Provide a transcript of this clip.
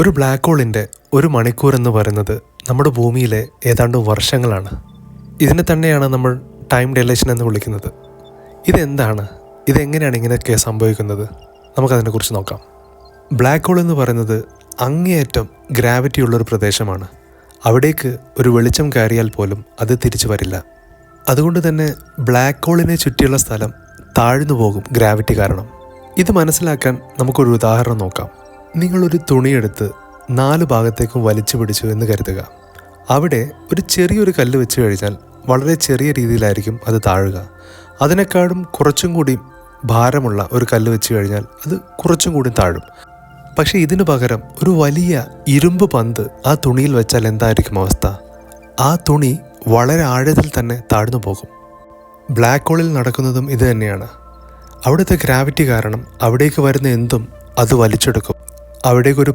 ഒരു ബ്ലാക്ക് ഹോളിന്റെ ഒരു മണിക്കൂർ എന്ന് പറയുന്നത് നമ്മുടെ ഭൂമിയിലെ ഏതാണ്ട് വർഷങ്ങളാണ്. ഇതിനെ തന്നെയാണ് നമ്മൾ ടൈം ഡെലേഷൻ എന്ന് വിളിക്കുന്നത്. ഇതെന്താണ്? ഇതെങ്ങനെയാണ് ഇങ്ങനെയൊക്കെ സംഭവിക്കുന്നത്? നമുക്കതിനെക്കുറിച്ച് നോക്കാം. ബ്ലാക്ക് ഹോൾ എന്ന് പറയുന്നത് അങ്ങേയറ്റം ഗ്രാവിറ്റി ഉള്ളൊരു പ്രദേശമാണ്. അവിടേക്ക് ഒരു വെളിച്ചം കയറിയാൽ പോലും അത് തിരിച്ചു വരില്ല. അതുകൊണ്ട് തന്നെ ബ്ലാക്ക് ഹോളിനെ ചുറ്റിയുള്ള സ്ഥലം താഴ്ന്നു പോകും ഗ്രാവിറ്റി കാരണം. ഇത് മനസ്സിലാക്കാൻ നമുക്കൊരു ഉദാഹരണം നോക്കാം. നിങ്ങളൊരു തുണിയെടുത്ത് നാല് ഭാഗത്തേക്കും വലിച്ചു പിടിച്ചു എന്ന് കരുതുക. അവിടെ ഒരു ചെറിയൊരു കല്ല് വെച്ച് കഴിഞ്ഞാൽ വളരെ ചെറിയ രീതിയിലായിരിക്കും അത് താഴുക. അതിനേക്കാളും കുറച്ചും കൂടി ഭാരമുള്ള ഒരു കല്ല് വെച്ച് കഴിഞ്ഞാൽ അത് കുറച്ചും കൂടി താഴും. പക്ഷേ ഇതിനു പകരം ഒരു വലിയ ഇരുമ്പ് പന്ത് ആ തുണിയിൽ വെച്ചാൽ എന്തായിരിക്കും അവസ്ഥ? ആ തുണി വളരെ ആഴത്തിൽ തന്നെ താഴ്ന്നു പോകും. ബ്ലാക്ക് ഹോളിൽ നടക്കുന്നതും ഇത് തന്നെയാണ്. അവിടുത്തെ ഗ്രാവിറ്റി കാരണം അവിടേക്ക് വരുന്ന എന്തും അത് വലിച്ചെടുക്കും. അവിടേക്ക് ഒരു